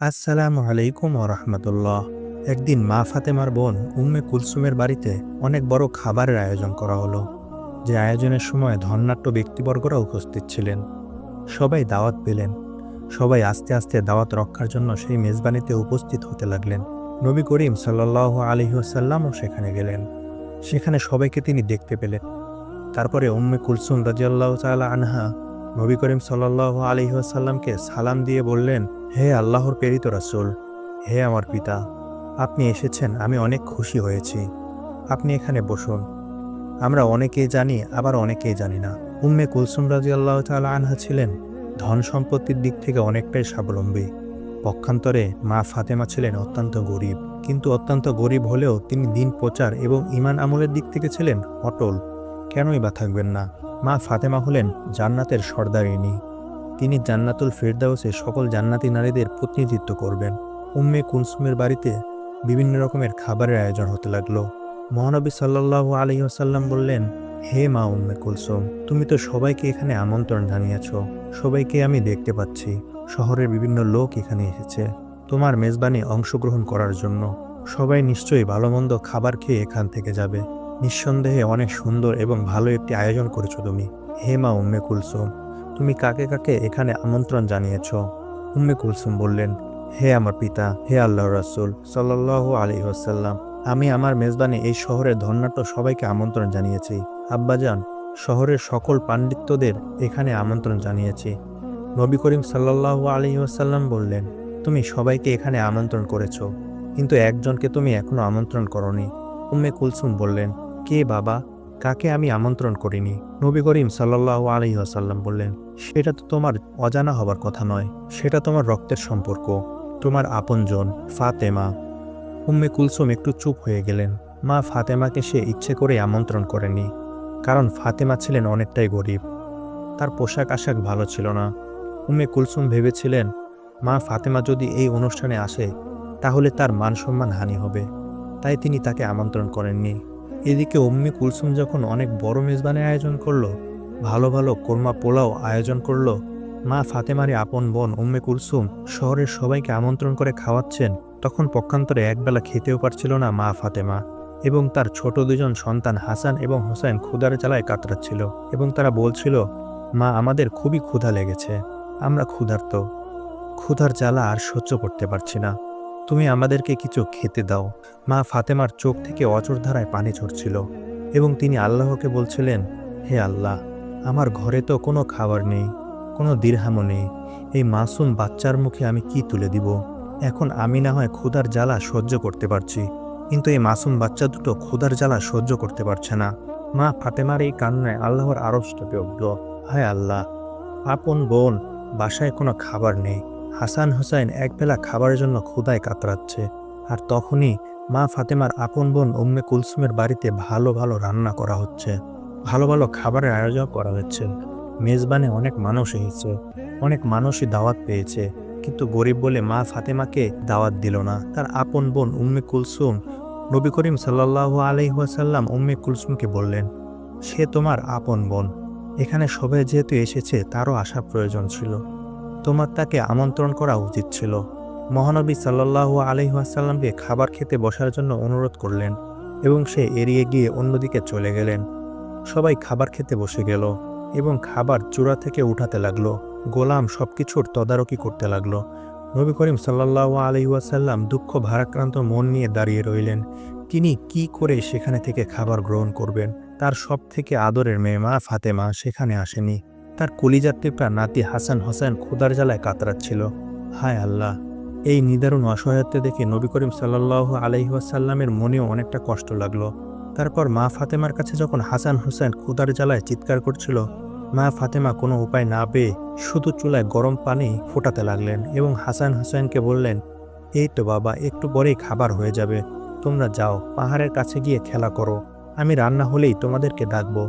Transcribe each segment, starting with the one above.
আসসালামু আলাইকুম রহমতুল্লাহ। একদিন মা ফাতেমার বোন উম্মে কুলসুমের বাড়িতে অনেক বড় খাবারের আয়োজন করা হলো, যে আয়োজনের সময় ধন্যাট্য ব্যক্তিবর্গরা উপস্থিত ছিলেন। সবাই দাওয়াত পেলেন। সবাই আস্তে আস্তে দাওয়াত রক্ষার জন্য সেই মেজবানিতে উপস্থিত হতে লাগলেন। নবী করিম সাল্লাহ আলহিহাসাল্লামও সেখানে গেলেন। সেখানে সবাইকে তিনি দেখতে পেলেন। তারপরে উম্মে কুলসুম রাজিয়াল্লাহ তাআলা আনহা নবী করিম সাল্লাহ আলহিহাসাল্লামকে সালাম দিয়ে বললেন, হে আল্লাহর প্রেরিত রাসুল, হে আমার পিতা, আপনি এসেছেন, আমি অনেক খুশি হয়েছি। আপনি এখানে বসুন। আমরা অনেকেই জানি, আবার অনেকেই জানি না। উম্মে কুলসুম রাজি আল্লাহ তালা আনহা ছিলেন, ধন সম্পত্তির দিক থেকে অনেকটাই স্বাবলম্বী। পক্ষান্তরে মা ফাতেমা ছিলেন অত্যন্ত গরিব। কিন্তু অত্যন্ত গরিব হলেও তিনি দিন প্রচার এবং ইমান আমলের দিক থেকে ছিলেন অটল। কেনই বা থাকবেন না? মা ফাতেমা হলেন জান্নাতের সর্দারিনী। তিনি জান্নাতুল ফেরদাউসে সকল জান্নাতি নারীদের প্রতিনিধিত্ব করবেন। উম্মে কুলসুমের বাড়িতে বিভিন্ন রকমের খাবারের আয়োজন হতে লাগল। মহানবী সাল্লাহ আলহিহাসাল্লাম বললেন, হে মা উম্মে কুলসুম, তুমি তো সবাইকে এখানে আমন্ত্রণ জানিয়েছ। সবাইকে আমি দেখতে পাচ্ছি। শহরের বিভিন্ন লোক এখানে এসেছে। তোমার মেজবানি অংশগ্রহণ করার জন্য। সবাই নিশ্চয়ই ভালো মন্দ খাবার খেয়ে এখান থেকে যাবে। নিঃসন্দেহে অনেক সুন্দর এবং ভালো একটি আয়োজন করেছ তুমি। হে মা উম্মে কুলসুম, তুমি কাকে কাকে এখানে আমন্ত্রণ জানিয়েছ? উম্মে কুলসুম বললেন, হে আমার পিতা, হে আল্লাহ রাসুল সাল্লাহ আলী ওসাল্লাম আমি আমার মেজবানে এই শহরের ধন্যাট্য সবাইকে আমন্ত্রণ জানিয়েছি। আব্বাজান, শহরের সকল পাণ্ডিত্যদের এখানে আমন্ত্রণ জানিয়েছি। নবী করিম সাল্লাহ আলী ওসাল্লাম বললেন, তুমি সবাইকে এখানে আমন্ত্রণ করেছ, কিন্তু একজনকে তুমি এখনও আমন্ত্রণ করনি। উম্মে কুলসুম বললেন কে বাবা, কাকে আমি আমন্ত্রণ করিনি? নবী করিম সাল্লাহ আলী আসাল্লাম বললেন, সেটা তো তোমার অজানা হবার কথা নয়। সেটা তোমার রক্তের সম্পর্ক। তোমার আপনজন, ফাতেমা। উম্মে কুলসুম একটু চুপ হয়ে গেলেন। মা ফাতেমাকে সে ইচ্ছে করে আমন্ত্রণ করেনি, কারণ ফাতেমা ছিলেন অনেকটাই গরিব। তার পোশাক আশাক ভালো ছিল না। উম্মে কুলসুম ভেবেছিলেন, মা ফাতেমা যদি এই অনুষ্ঠানে আসে, তাহলে তার মান সম্মান হানি হবে। তাই তিনি তাকে আমন্ত্রণ করেননি। এদিকে উম্মি কুলসুম যখন অনেক বড় মেজবানের আয়োজন করল, ভালো ভালো কোরমা পোলাও আয়োজন করল, মা ফাতেমারি আপন বোন উম্মে কুলসুম শহরের সবাইকে আমন্ত্রণ করে খাওয়াচ্ছেন, তখন পক্ষান্তরে একবেলা খেতেও পারছিল না মা ফাতেমা এবং তার ছোট দুজন সন্তান হাসান এবং হোসেন ক্ষুধার জ্বালায় কাতরাচ্ছিল এবং তারা বলছিল, মা, আমাদের খুবই ক্ষুধা লেগেছে, আমরা ক্ষুধার্ত। ক্ষুধার জ্বালা আর সহ্য করতে পারছি না। তুমি আমাদেরকে কিছু খেতে দাও। মা ফাতেমার চোখ থেকে অচর ধারায় পানি ঝরছিল এবং তিনি আল্লাহকে বলছিলেন, হে আল্লাহ, আমার ঘরে তো কোনো খাবার নেই, কোনো দীর্হামও নেই। এই মাসুম বাচ্চার মুখে আমি কি তুলে দিব? এখন আমি না হয় ক্ষুধার জ্বালা সহ্য করতে পারছি। কিন্তু এই মাসুম বাচ্চা দুটো ক্ষুধার জ্বালা সহ্য করতে পারছে না। মা ফাতেমার এই কান্নায় আল্লাহর আরস টেপে উঠল হায় আল্লাহ, আপন বোন, বাসায় কোনো খাবার নেই। হাসান হোসাইন একবেলা খাবারের জন্য ক্ষুদায় কাতরাচ্ছে আর তখনই মা ফাতেমার আপন বোন উম্মে কুলসুমের বাড়িতে ভালো ভালো রান্না করা হচ্ছে। ভালো ভালো খাবারের আয়োজন করা হচ্ছে। মেজবানে অনেক মানুষ এসেছে। অনেক মানুষই দাওয়াত পেয়েছে। কিন্তু গরিব বলে মা ফাতেমাকে দাওয়াত দিল না। তার আপন বোন উম্মে কুলসুম, নবী করিম সাল্লাহ আলহিহাসাল্লাম উম্মে কুলসুমকে বললেন, সে তোমার আপন বোন। এখানে সবাই যেহেতু এসেছে, তারও আসা প্রয়োজন ছিল। তোমার তাকে আমন্ত্রণ করা উচিত ছিল। মহানবী সাল্লাহ আলহিহাসাল্লামকে খাবার খেতে বসার জন্য অনুরোধ করলেন এবং সে এড়িয়ে গিয়ে অন্যদিকে চলে গেলেন। সবাই খাবার খেতে বসে গেল এবং খাবার চূড়া থেকে উঠাতে লাগল, গোলাম সব কিছুর তদারকি করতে লাগল। নবী করিম সাল্লাহ আলহিহাসাল্লাম দুঃখ ভারাক্রান্ত মন নিয়ে দাঁড়িয়ে রইলেন। তিনি কি করে সেখানে থেকে খাবার গ্রহণ করবেন? তার সব থেকে আদরের মেয়ে মা ফাতেমা সেখানে আসেনি। তার কলিজার নাতি হাসান হোসেন ক্ষুদার জ্বালায় কাতরাচ্ছিল। হায় আল্লাহ, এই নিদারুণ অসহায়ত্ব দেখে নবী করিম সাল্লাহ আলহিহাসাল্লামের মনেও অনেকটা কষ্ট লাগল। তারপর মা ফাতেমার কাছে যখন হাসান হোসেন ক্ষুদার জ্বালায় চিৎকার করছিল, মা ফাতেমা কোনো উপায় না পেয়ে শুধু চুলায় গরম পানি ফোটাতে লাগলেন এবং হাসান হোসেনকে বললেন, এই তো বাবা, একটু পরেই খাবার হয়ে যাবে। তোমরা যাও, পাহাড়ের কাছে গিয়ে খেলা করো। আমি রান্না হলেই তোমাদেরকে ডাকবো।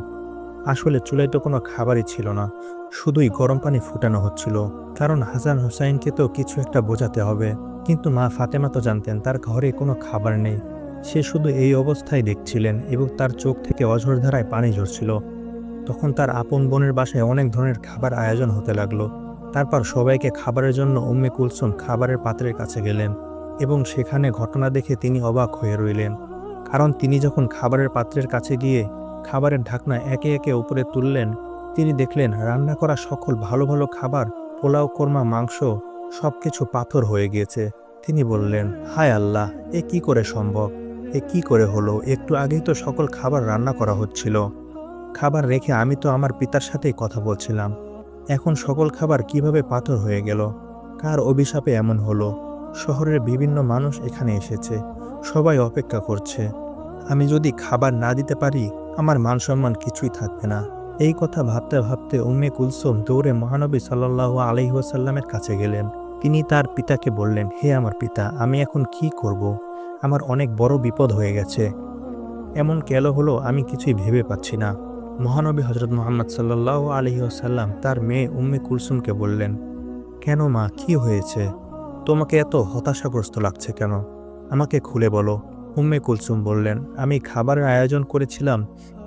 আসলে চুলায় তো কোনো খাবারই ছিল না, শুধুই গরম পানি ফুটানো হচ্ছিল। কারণ হাসান হুসাইনকে তো কিছু একটা বোঝাতে হবে। কিন্তু মা ফাতেমা তো জানতেন, তার ঘরে কোনো খাবার নেই। সে শুধু এই অবস্থায় দেখছিলেন এবং তার চোখ থেকে অঝর ধারায় পানি ঝরছিল। তখন তার আপন বোনের বাসায় অনেক ধরনের খাবার আয়োজন হতে লাগল। তারপর সবাইকে খাবারের জন্য উম্মে কুলসুম খাবারের পাত্রের কাছে গেলেন এবং সেখানে ঘটনা দেখে তিনি অবাক হয়ে রইলেন। কারণ তিনি যখন খাবারের পাত্রের কাছে গিয়ে খাবারের ঢাকনা একে একে উপরে তুললেন। তিনি দেখলেন, রান্না করা সকল ভালো ভালো খাবার, পোলাও, কোরমা, মাংস সব কিছু পাথর হয়ে গিয়েছে। তিনি বললেন, হায় আল্লাহ, এ কি করে সম্ভব? এ কি করে হলো? একটু আগেই তো সকল খাবার রান্না করা হচ্ছিল। খাবার রেখে আমি তো আমার পিতার সাথেই কথা বলছিলাম। এখন সকল খাবার কীভাবে পাথর হয়ে গেল? কার অভিশাপে এমন হলো? শহরের বিভিন্ন মানুষ এখানে এসেছে। সবাই অপেক্ষা করছে। আমি যদি খাবার না দিতে পারি আমার মান সম্মান কিছুই থাকবে না। এই কথা ভাবতে ভাবতে উম্মে কুলসুম দৌড়ে মহানবী সাল্লাহ আলহিহাসাল্লামের কাছে গেলেন। তিনি তার পিতাকে বললেন, হে আমার পিতা, আমি এখন কি করব? আমার অনেক বড় বিপদ হয়ে গেছে। এমন কেন হলো আমি কিছুই ভেবে পাচ্ছি না। মহানবী হজরত মোহাম্মদ সাল্লাহ আলহিহাসাল্লাম তার মেয়ে উম্মে কুলসুমকে বললেন, কেন মা, কি হয়েছে? তোমাকে এত হতাশাগ্রস্ত লাগছে কেন? আমাকে খুলে বলো। উম্মে কুলসুম বললেন, আমি খাবারের আয়োজন করেছিলাম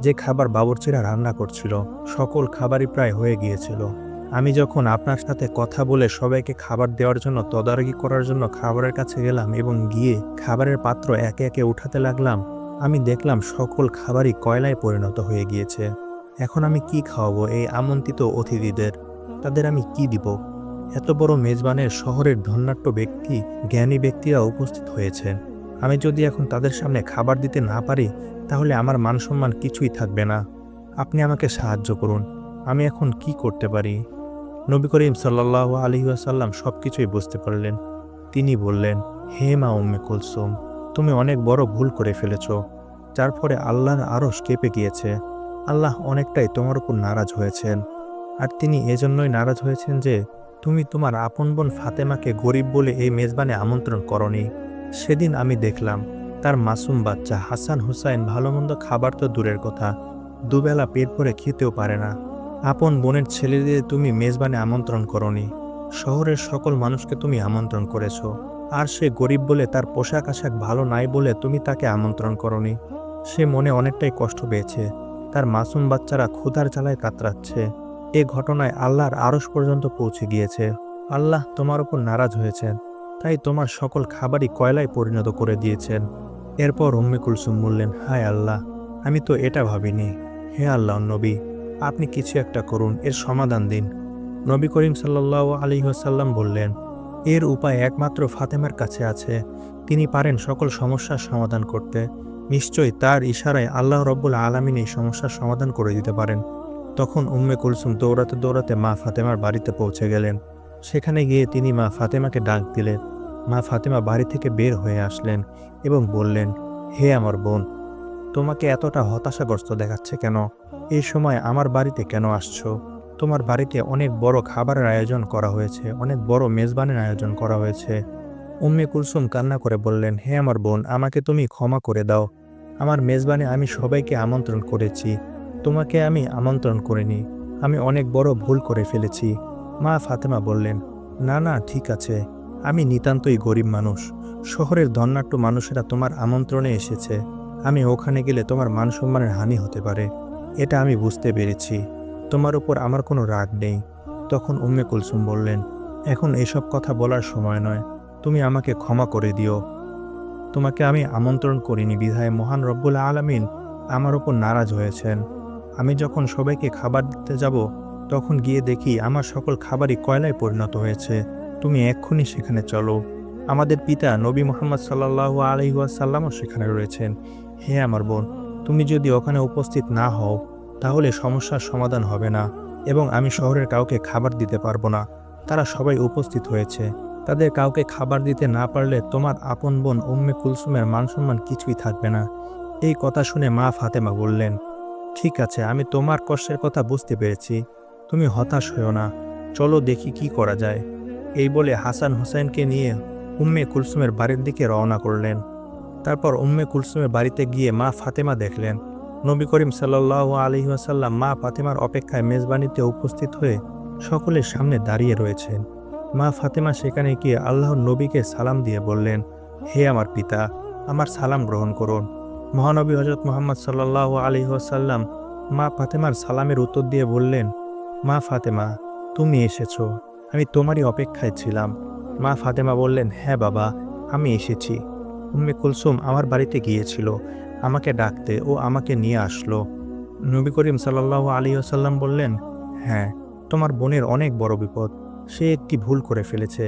যে খাবার বাবরচিরা রান্না করছিল, সকল খাবারই প্রায় হয়ে গিয়েছিল। আমি যখন আপনার সাথে কথা বলে সবাইকে খাবার দেওয়ার জন্য তদারকি করার জন্য খাবারের কাছে গেলাম এবং গিয়ে খাবারের পাত্র একে একে উঠাতে লাগলাম, আমি দেখলাম সকল খাবারই কয়লায় পরিণত হয়ে গিয়েছে। এখন আমি কি খাওয়াবো এই আমন্ত্রিত অতিথিদের? তাদের আমি কি দিব? এত বড় মেজবানের শহরের ধন্যাট্য ব্যক্তি, জ্ঞানী ব্যক্তিরা উপস্থিত হয়েছেন। আমি যদি এখন তাদের সামনে খাবার দিতে না পারি, তাহলে আমার মান সম্মান কিছুই থাকবে না। আপনি আমাকে সাহায্য করুন। আমি এখন কি করতে পারি? নবী করিম সাল্লাহ আলী আসাল্লাম সব কিছুই বুঝতে পারলেন। তিনি বললেন, হে মা উম্মে কুলসুম, তুমি অনেক বড় ভুল করে ফেলেছ। যার ফলে আল্লাহর আরশ কেঁপে গিয়েছে। আল্লাহ অনেকটাই তোমার উপর নারাজ হয়েছেন। আর তিনি এজন্যই নারাজ হয়েছেন যে, তুমি তোমার আপন বোন ফাতেমাকে গরিব বলে এই মেজবানে আমন্ত্রণ করনি। সেদিন আমি দেখলাম, তার মাসুম বাচ্চা হাসান হুসাইন ভালো মন্দ খাবার তো দূরের কথা, দুবেলা পেট ভরে খেতেও পারে না। আপন বোনের ছেলেদের তুমি মেজবানে আমন্ত্রণ করনি, শহরের সকল মানুষকে তুমি আমন্ত্রণ করেছ, আর সে গরিব বলে তার পোশাক আশাক ভালো নাই বলে তুমি তাকে আমন্ত্রণ করনি। সে মনে অনেকটাই কষ্ট পেয়েছে, তার মাসুম বাচ্চারা ক্ষুধার জ্বালায় কাতরাচ্ছে। এ ঘটনায় আল্লাহর আরশ পর্যন্ত পৌঁছে গিয়েছে। আল্লাহ তোমার উপর নারাজ হয়েছেন। তাই তোমার সকল খাবারই কয়লায় পরিণত করে দিয়েছেন। এরপর উম্মে কুলসুম বললেন, হায় আল্লাহ, আমি তো এটা ভাবিনি। হে আল্লাহ নবী, আপনি কিছু একটা করুন, এর সমাধান দিন। নবী করিম সাল্লাহ আলী সাল্লাম বললেন, এর উপায় একমাত্র ফাতেমার কাছে আছে। তিনি পারেন সকল সমস্যার সমাধান করতে। নিশ্চয়ই তার ইশারায় আল্লাহ রব্বুল আলমিন এই সমস্যার সমাধান করে দিতে পারেন। তখন উম্মে কুলসুম দৌড়াতে দৌড়াতে মা ফাতেমার বাড়িতে পৌঁছে গেলেন। সেখানে গিয়ে তিনি মা ফাতেমাকে ডাক দিলেন মা ফাতেমা বাড়ি থেকে বের হয়ে আসলেন এবং বললেন, হে আমার বোন, তোমাকে এতটা হতাশাগ্রস্ত দেখাচ্ছে কেন? এই সময় আমার বাড়িতে কেন আসছো? তোমার বাড়িতে অনেক বড় খাবারের আয়োজন করা হয়েছে, অনেক বড় মেজবানের আয়োজন করা হয়েছে। উম্মে কুলসুম কান্না করে বললেন, হে আমার বোন, আমাকে তুমি ক্ষমা করে দাও। আমার মেজবানে আমি সবাইকে আমন্ত্রণ করেছি। তোমাকে আমি আমন্ত্রণ করিনি। আমি অনেক বড় ভুল করে ফেলেছি। মা ফাতেমা বললেন, না না, ঠিক আছে। আমি নিতান্তই গরিব মানুষ। শহরের ধন্যাট্য মানুষেরা তোমার আমন্ত্রণে এসেছে। আমি ওখানে গেলে তোমার মান সম্মানের হানি হতে পারে। এটা আমি বুঝতে পেরেছি। তোমার উপর আমার কোনো রাগ নেই। তখন উম্মে কুলসুম বললেন, এখন এসব কথা বলার সময় নয়। তুমি আমাকে ক্ষমা করে দিও। তোমাকে আমি আমন্ত্রণ করিনি, বিধায় মহান রব্বুল আলমিন আমার ওপর নারাজ হয়েছেন। আমি যখন সবাইকে খাবার দিতে যাব, তখন গিয়ে দেখি আমার সকল খাবারই কয়লায় পরিণত হয়েছে। তুমি এক্ষুনি সেখানে চলো। আমাদের পিতা নবী মোহাম্মদ সাল্লাহ আলহিহাসাল্লামও সেখানে রয়েছেন। হে আমার বোন, তুমি যদি ওখানে উপস্থিত না হও, তাহলে সমস্যার সমাধান হবে না এবং আমি শহরের কাউকে খাবার দিতে পারব না। তারা সবাই উপস্থিত হয়েছে। তাদের কাউকে খাবার দিতে না পারলে তোমার আপন বোন উম্মে কুলসুমের মান সম্মান কিছুই থাকবে না। এই কথা শুনে মা ফাতেমা বললেন, ঠিক আছে, আমি তোমার কষ্টের কথা বুঝতে পেরেছি। তুমি হতাশ হও না। চলো দেখি কি করা যায়। এই বলে হাসান হোসেনকে নিয়ে উম্মে কুলসুমের বাড়ির দিকে রওনা করলেন। তারপর উম্মে কুলসুমের বাড়িতে গিয়ে মা ফাতেমা দেখলেন। নবী করিম সাল্লাহ আলহি মা ফাতেমার অপেক্ষায় মেজবানিতে উপস্থিত হয়ে সকলের সামনে দাঁড়িয়ে রয়েছেন। মা ফাতেমা সেখানে গিয়ে আল্লাহর নবীকে সালাম দিয়ে বললেন, হে আমার পিতা, আমার সালাম গ্রহণ করুন। মহানবী হজরত মোহাম্মদ সাল্লাহ আলী আসাল্লাম মা ফাতেমার সালামের উত্তর দিয়ে বললেন, মা ফাতেমা, তুমি এসেছ। আমি তোমারই অপেক্ষায় ছিলাম। মা ফাতেমা বললেন হ্যাঁ বাবা, আমি এসেছি। উম্মে কুলসুম আমার বাড়িতে গিয়েছিল, আমাকে ডাকতে ও আমাকে নিয়ে আসলো। নবী করিম সাল্লাহ আলী আসাল্লাম বললেন হ্যাঁ তোমার বোনের অনেক বড় বিপদ, সে একটি ভুল করে ফেলেছে।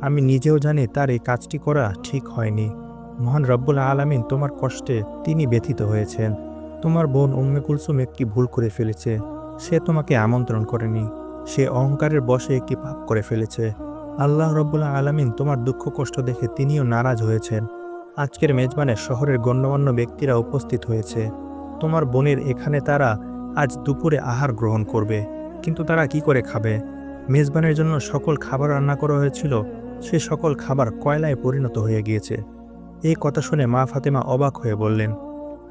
আমি নিজেও জানি তার এই কাজটি করা ঠিক হয়নি। মহান রব্বুল আলামিন তোমার কষ্টে তিনি ব্যথিত হয়েছেন। তোমার বোন উম্মে কুলসুম একটি ভুল করে ফেলেছে, সে তোমাকে আমন্ত্রণ করেনি। সে অহংকারের বশে একটি পাপ করে ফেলেছে। আল্লাহ রব্বুল আলামিন তোমার দুঃখ কষ্ট দেখে তিনিও নারাজ হয়েছেন। আজকের মেজবানে শহরের গণ্যমান্য ব্যক্তিরা উপস্থিত হয়েছে। তোমার বোনের এখানে তারা আজ দুপুরে আহার গ্রহণ করবে, কিন্তু তারা কি করে খাবে? মেজবানের জন্য সকল খাবার রান্না করা হয়েছিল, সে সকল খাবার কয়লায় পরিণত হয়ে গিয়েছে। এই কথা শুনে মা ফাতেমা অবাক হয়ে বললেন,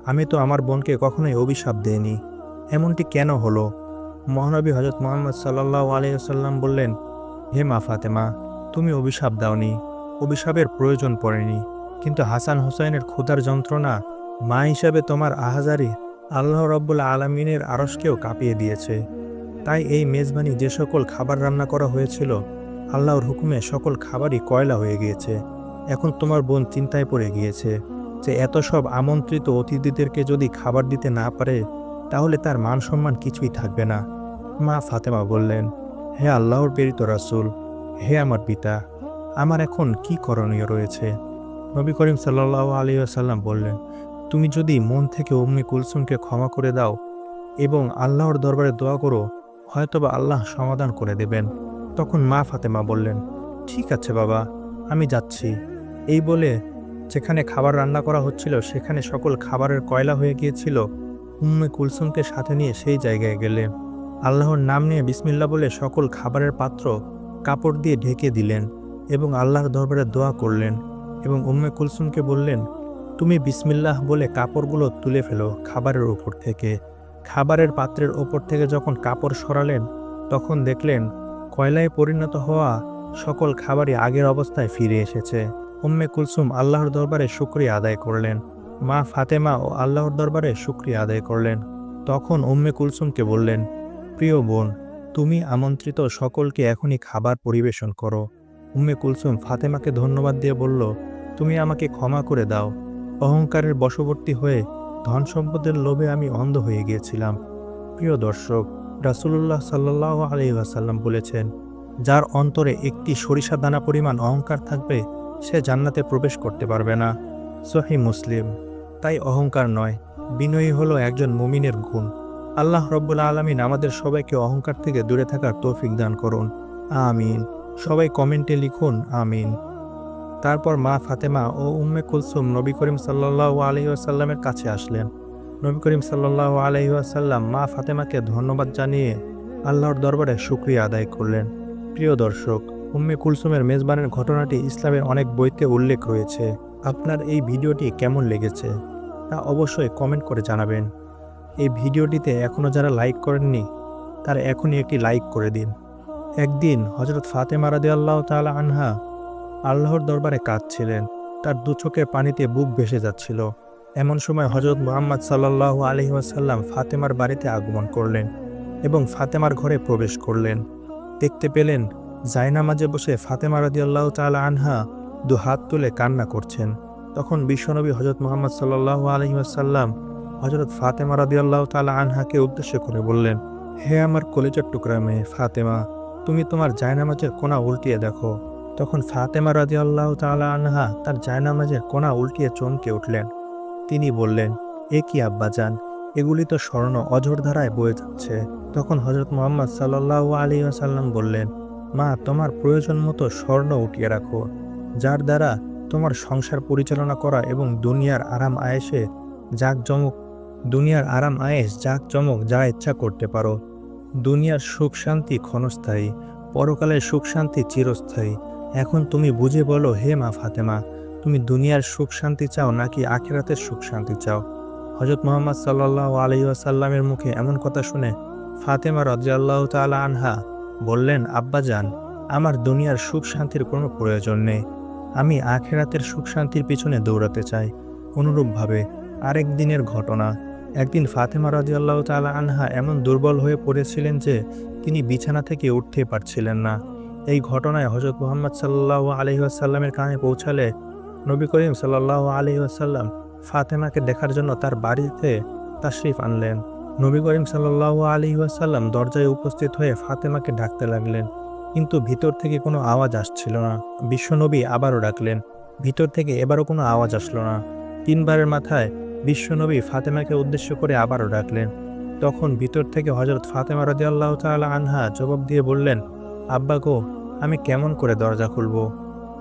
আমি তো আমার বোনকে কখনোই অভিশাপ দেইনি। এমনটি কেন হলো? মহানবী হজরত মোহাম্মদ সাল্লাহ আলিয়াল্লাম বললেন, হে মা ফাতেমা, তুমি অভিশাপ দাওনি, অভিশাপের প্রয়োজন পড়েনি। কিন্তু হাসান হোসেনের ক্ষুধার যন্ত্রণা মা হিসাবে তোমার আহাজারি আল্লাহ রব্বুল আলমিনের আরসকেও কাঁপিয়ে দিয়েছে। তাই এই মেজবানি যে সকল খাবার রান্না করা হয়েছিল, আল্লাহর হুকুমে সকল খাবারই কয়লা হয়ে গিয়েছে। এখন তোমার বোন চিন্তায় পড়ে গিয়েছে যে এত সব আমন্ত্রিত অতিথিদেরকে যদি খাবার দিতে না পারে তাহলে তার মান সম্মান কিছুই থাকবে না। মা ফাতেমা বললেন, হে আল্লাহর প্রেরিত রাসুল, হে আমার পিতা, আমার এখন কি করণীয় রয়েছে? নবী করিম সাল্লাহ আলী আসাল্লাম বললেন, তুমি যদি মন থেকে উম্মি কুলসুমকে ক্ষমা করে দাও এবং আল্লাহর দরবারে দোয়া করো, হয়তোবা আল্লাহ সমাধান করে দেবেন। তখন মা ফাতেমা বললেন, ঠিক আছে বাবা, আমি যাচ্ছি। এই বলে যেখানে খাবার রান্না করা হচ্ছিল, সেখানে সকল খাবারের কয়লা হয়ে গিয়েছিল। উম্মে কুলসুমকে সাথে নিয়ে সেই জায়গায় গেলেন আল্লাহর নাম নিয়ে বিসমিল্লা বলে সকল খাবারের পাত্র কাপড় দিয়ে ঢেকে দিলেন এবং আল্লাহর দরবারে দোয়া করলেন এবং উম্মে কুলসুমকে বললেন, তুমি বিসমিল্লাহ বলে কাপড়গুলো তুলে ফেলো খাবারের ওপর থেকে। খাবারের পাত্রের ওপর থেকে যখন কাপড় সরালেন, তখন দেখলেন কয়লায় পরিণত হওয়া সকল খাবারই আগের অবস্থায় ফিরে এসেছে। উম্মে কুলসুম আল্লাহর দরবারে শুক্রিয়া আদায় করলেন। মা ফাতেমা ও আল্লাহর দরবারে শুক্রিয়া আদায় করলেন। তখন উম্মে কুলসুমকে বললেন, প্রিয় বোন, তুমি আমন্ত্রিত সকলকে এখনই খাবার পরিবেশন করো। উম্মে কুলসুম ফাতেমাকে ধন্যবাদ দিয়ে বলল, তুমি আমাকে ক্ষমা করে দাও। অহংকারের বশবর্তী হয়ে ধন সম্পদের লোভে আমি অন্ধ হয়ে গিয়েছিলাম। প্রিয় দর্শক, রাসুলুল্লাহ সাল্লাহ আলহিহাসাল্লাম বলেছেন, যার অন্তরে একটি সরিষা দানা পরিমাণ অহংকার থাকবে, সে জান্নাতে প্রবেশ করতে পারবে না। সহি মুসলিম। তাই অহংকার নয়, বিনয়ী হলো একজন মুমিনের গুণ। আল্লাহ রব্বুল আলমিন আমাদের সবাইকে অহংকার থেকে দূরে থাকার তৌফিক দান করুন। আমিন। সবাই কমেন্টে লিখুন, আমিন। তারপর মা ফাতেমা ও উম্মে কুলসুম নবী করিম সাল্লাহ আলহিউসাল্লামের কাছে আসলেন। নবী করিম সাল্লাহ আলহিউসাল্লাম মা ফাতেমাকে ধন্যবাদ জানিয়ে আল্লাহর দরবারে শুক্রিয়া আদায় করলেন। প্রিয় দর্শক, উম্মে কুলসুমের মেজবানের ঘটনাটি ইসলামের অনেক বইতে উল্লেখ রয়েছে। আপনার এই ভিডিওটি কেমন লেগেছে? তা অবশ্যই কমেন্ট করে জানাবেন। এই ভিডিওটিতে এখনও যারা লাইক করেননি, তারা এখনই একটি লাইক করে দিন। একদিন হজরত ফাতেমা রাদি আল্লাহ তালা আনহা আল্লাহর দরবারে কাঁদছিলেন। তার দু চোখের পানিতে বুক ভেসে যাচ্ছিল। এমন সময় হজরত মোহাম্মদ সাল্লাহ আলহিহাসাল্লাম ফাতেমার বাড়িতে আগমন করলেন এবং ফাতেমার ঘরে প্রবেশ করলেন। দেখতে পেলেন জায়নামাজে বসে ফাতেমা আল্লাহ তালা আনহা দু হাত তুলে কান্না করছেন। তখন বিশ্বনবী হজরত মোহাম্মদ সাল্লাহ আলহিহাসাল্লাম হজরত ফাতেমা রাদি আল্লাহ তালা আনহাকে উদ্দেশ্য করে বললেন, হে আমার কলেজের টুকরা মেয়ে ফাতেমা, তুমি তোমার জায়নামাজের কোনা উল্টিয়ে দেখো। তখন ফাতেমা রাজি আল্লাহ তালা আনহা তার জায়নামাজের কোনা উল্টিয়ে চমকে উঠলেন। তিনি বললেন, এ কি আব্বাজান এগুলি তো স্বর্ণ অঝোর ধারায় বয়ে যাচ্ছে। তখন হজরত মোহাম্মদ সাল্লাহ আলী আসাল্লাম বললেন, মা, তোমার প্রয়োজন মতো স্বর্ণ উঠিয়ে রাখো, যার দ্বারা তোমার সংসার পরিচালনা করা এবং দুনিয়ার আরাম আয়েসে যাক জমক। দুনিয়ার আরাম আয়েস যাক চমক যা ইচ্ছা করতে পারো। দুনিয়ার সুখ শান্তি ক্ষণস্থায়ী, পরকালের সুখ শান্তি চিরস্থায়ী। এখন তুমি বুঝে বলো, হে মা ফাতেমা, তুমি দুনিয়ার সুখ শান্তি চাও নাকি আখেরাতের সুখ শান্তি চাও? হজরত মোহাম্মদ সাল্লাহ আলহিউসাল্লামের মুখে এমন কথা শুনে ফাতেমা রাজিয়াল্লাহ তালা আনহা বললেন আব্বাজান আমার দুনিয়ার সুখ শান্তির কোনো প্রয়োজন নেই। আমি আখেরাতের সুখ শান্তির পিছনে দৌড়াতে চাই। অনুরূপভাবে আরেক দিনের ঘটনা। একদিন ফাতেমা রাজিয়াল্লাহ তালা আনহা এমন দুর্বল হয়ে পড়েছিলেন যে তিনি বিছানা থেকে উঠতে পারছিলেন না। এই ঘটনায় হজরত মোহাম্মদ সাল্লাহ আলহি আসাল্লামের কানে পৌঁছালে নবী করিম সাল্লাহ আলহি আসাল্লাম ফাতেমাকে দেখার জন্য তার বাড়িতে তাশরিফ আনলেন। নবী করিম সাল্লাহ আলহি আসাল্লাম দরজায় উপস্থিত হয়ে ফাতেমাকে ডাকতে লাগলেন। কিন্তু ভিতর থেকে কোনো আওয়াজ আসছিল না। বিশ্বনবী আবারও ডাকলেন, ভিতর থেকে এবারও কোনো আওয়াজ আসলো না। তিনবারের মাথায় বিশ্বনবী ফাতেমাকে উদ্দেশ্য করে আবারও ডাকলেন। তখন ভিতর থেকে হজরত ফাতেমা রদি আল্লাহ তালা আনহা জবাব দিয়ে বললেন, আব্বা গো, আমি কেমন করে দরজা খুলব?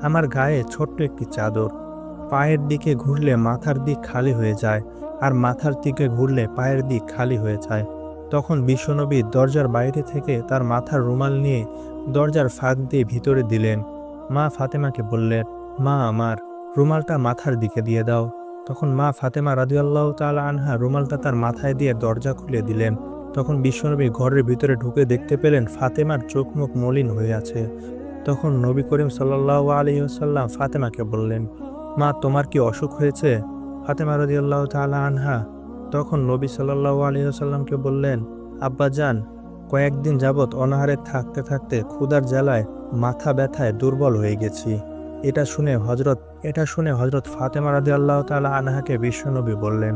আমার গায়ে ছোট্ট একটি চাদর। পায়ের দিকে ঘুরলে মাথার দিক খালি হয়ে যায়, আর মাথার দিকে ঘুরলে পায়ের দিক খালি হয়ে যায়। তখন বিশ্বনবী দরজার বাইরে থেকে তার মাথার রুমাল নিয়ে দরজার ফাঁক দিয়ে ভিতরে দিলেন। মা ফাতেমাকে বললেন, মা আমার, রুমালটা মাথার দিকে দিয়ে দাও। তখন মা ফাতেমা রাদিয়াল্লাহ তাআলা আনহা রুমালটা তার মাথায় দিয়ে দরজা খুলে দিলেন। তখন বিশ্বনবী ঘরের ভিতরে ঢুকে দেখতে পেলেন ফাতেমার চোখ মুখ মলিন হয়ে আছে। তখন নবী করিম সাল্লাহ আলী আসাল্লাম ফাতেমাকে বললেন, মা, তোমার কি অসুখ হয়েছে? ফাতেমা রাদিয়াল্লাহ তাআলা আনহা তখন নবী সাল্লাহ আলী আসাল্লামকে বললেন, আব্বা যান কয়েকদিন যাবৎ অনাহারে থাকতে থাকতে ক্ষুধার জ্বালায় মাথা ব্যথায় দুর্বল হয়ে গেছি। এটা শুনে হজরত এটা শুনে হজরত ফাতেমা রাদি আল্লাহ তালা আনহাকে বিশ্বনবী বললেন,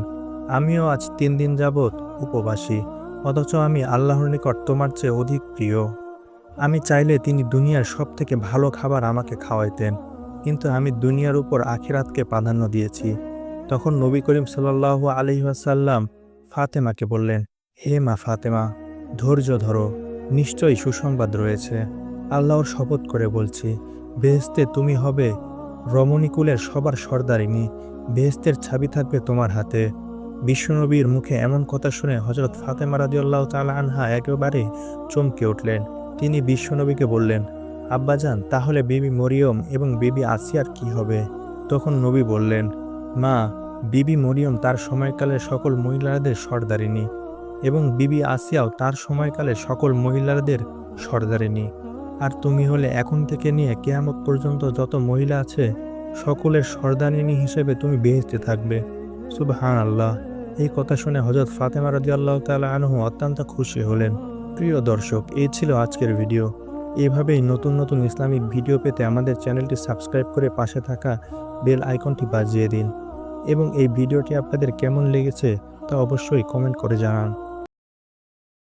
আমিও আজ তিন দিন যাবৎ উপবাসী, অথচ আমি আল্লাহর নিকট তোমার চেয়ে অধিক প্রিয়। আমি চাইলে তিনি দুনিয়ার সব থেকে ভালো খাবার আমাকে খাওয়াইতেন, কিন্তু আমি দুনিয়ার উপর আখিরাতকে প্রাধান্য দিয়েছি। তখন নবী করিম সাল্লাহ আলহিহাসাল্লাম ফাতেমাকে বললেন, হে মা ফাতেমা, ধৈর্য ধরো, নিশ্চয়ই সুসংবাদ রয়েছে। আল্লাহর শপথ করে বলছি বেহেস্তে তুমি হবে রমণীকুলের সবার সর্দারিনী বেহেস্তের ছাবি থাকবে তোমার হাতে। বিশ্বনবীর মুখে এমন কথা শুনে হজরত ফাতেমা রাদিউল্লাহ তালা আনহা একেবারে চমকে উঠলেন। তিনি বিশ্বনবীকে বললেন, আব্বাজান, তাহলে বিবি মরিয়ম এবং বিবি আসিয়ার কি হবে? তখন নবী বললেন মা, বিবি মরিয়ম তার সময়কালে সকল মহিলাদের সর্দারিনী এবং বিবি আসিয়াও তার সময়কালে সকল মহিলাদের সর্দারিনী আর তুমি হলে এখন থেকে নিয়ে কেয়ামত পর্যন্ত যত মহিলা আছে, সকলের সর্দারিনী হিসেবে তুমি বেহেস্তে থাকবে। সুবহান আল্লাহ এই কথা শুনে হজরত ফাতেমা রাজি আল্লাহ তালা আনহু অত্যন্ত খুশি হলেন। প্রিয় দর্শক, এই ছিল আজকের ভিডিও। এভাবেই নতুন নতুন ইসলামিক ভিডিও পেতে আমাদের চ্যানেলটি সাবস্ক্রাইব করে পাশে থাকা বেল আইকনটি বাজিয়ে দিন। এবং এই ভিডিওটি আপনাদের কেমন লেগেছে তা অবশ্যই কমেন্ট করে জানান।